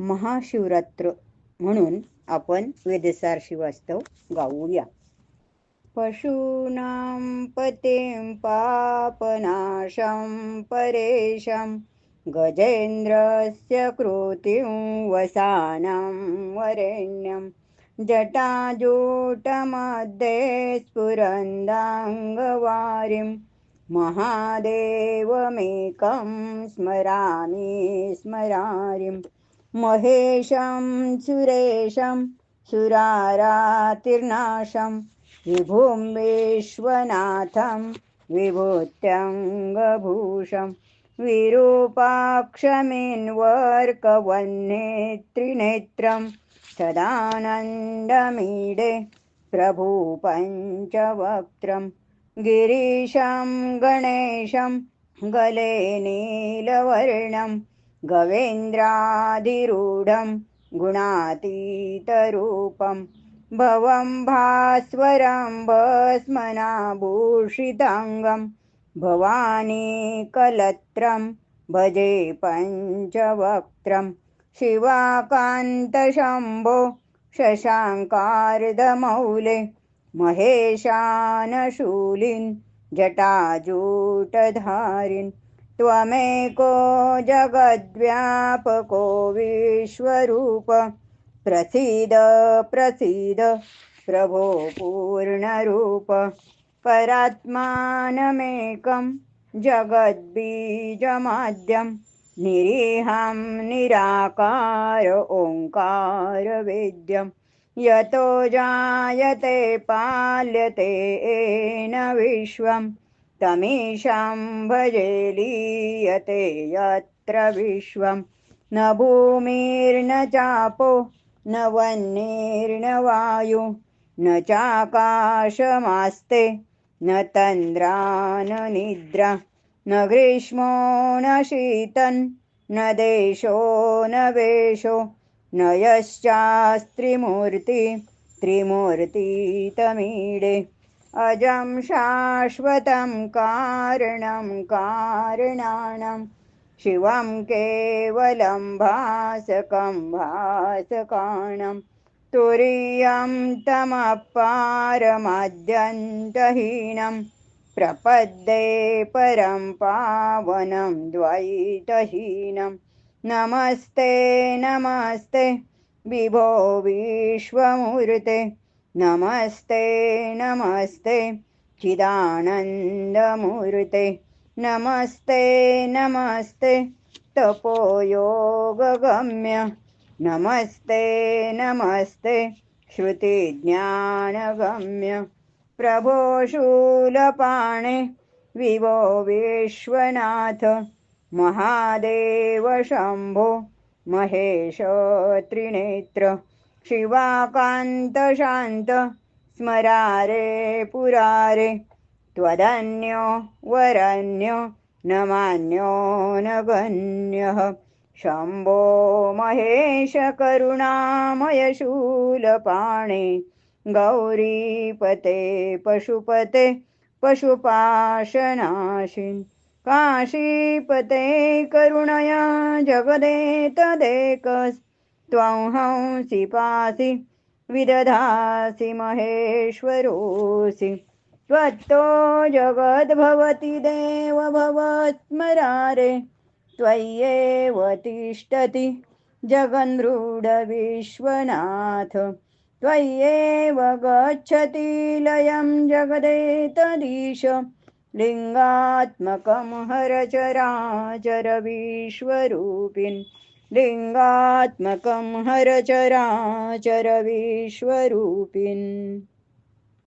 महाशिवरात्र म्हणून आपण वेदसार शिवास्तव गाऊया. पशूनां पतिं पापनाशं परेशं गजेन्द्रस्य कृतिं वसानं वरेण्यं जटाजूटमध्ये स्फुरन्दाङ्गवारिं महादेवमेकं स्मरामि स्मरारिं महेशं सुरेशं सुरारातिर्नाशं विभुं विश्वनाथं विभूत्यङ्गभूषं विरूपाक्षमिन्वर्कवन्नेत्रिनेत्रं सदानन्दमीडे प्रभुपञ्चवक्त्रं गिरीशं गणेशं गले नीलवर्णं गवेन्द्राधिरूढं गुणातीतरूपं भवं भास्वरं भस्मनाभूषिताङ्गं भवानी कलत्रं भजे पञ्चवक्त्रं शिवाकान्तशम्भो शशाङ्कार्धमौले महेशानशूलिन् जटाजूटधारिन् त्वमेको जगद्व्यापको विश्वरूप। प्रसीद प्रसीद प्रभो पूर्णरूप। परात्मानमेकं जगद्बीजमाद्यं निरीहं निराकार ओङ्कारवेद्यं यतो जायते पाल्यते येन विश्वम्। तमीशां भजेलीयते यत्र विश्वं। न भूमिर्न चापो न वह्निर्न वायु न चाकाशमास्ते न तन्द्रा न निद्रा न ग्रीष्मो न शीतन् न देशो न वेशो न यश्चास्त्रिमूर्ति त्रिमूर्तितमीडे अजं शाश्वतं कारणं कारणानं शिवं केवलं भासकं भासकाणं तुरीयं तमपारमाद्यन्तहीनं प्रपद्ये परं पावनं द्वैतहीनं नमस्ते नमस्ते विभो विश्वमूर्ते नमस्ते नमस्ते चिदानन्दमूर्ते नमस्ते नमस्ते तपोयोगगम्य नमस्ते नमस्ते श्रुतिज्ञानगम्य प्रभो शूलपाणे विवो विश्वनाथ महादेव शम्भो महेश त्रिनेत्र। शिवाकान्तशान्त स्मरारे पुरारे त्वदन्यो वरन्यो न मान्यो न गण्यः। शम्भो महेश करुणामय शूलपाणे गौरीपते पशुपते पशुपाशनाशिन् काशीपते करुणया जगदेतदेकस्त्वं हंसि पासि विदधासि महेश्वरोऽसि त्वत्तो जगद्भवति देव भवत्मरारे त्वय्येव तिष्ठति जगन्मृडविश्वनाथ त्वय्येव गच्छति लयं जगदेतदीश लिङ्गात्मकं हरचराचर विश्वरूपिन् लिङ्गात्मकं हरचराचरविश्वरूपिन्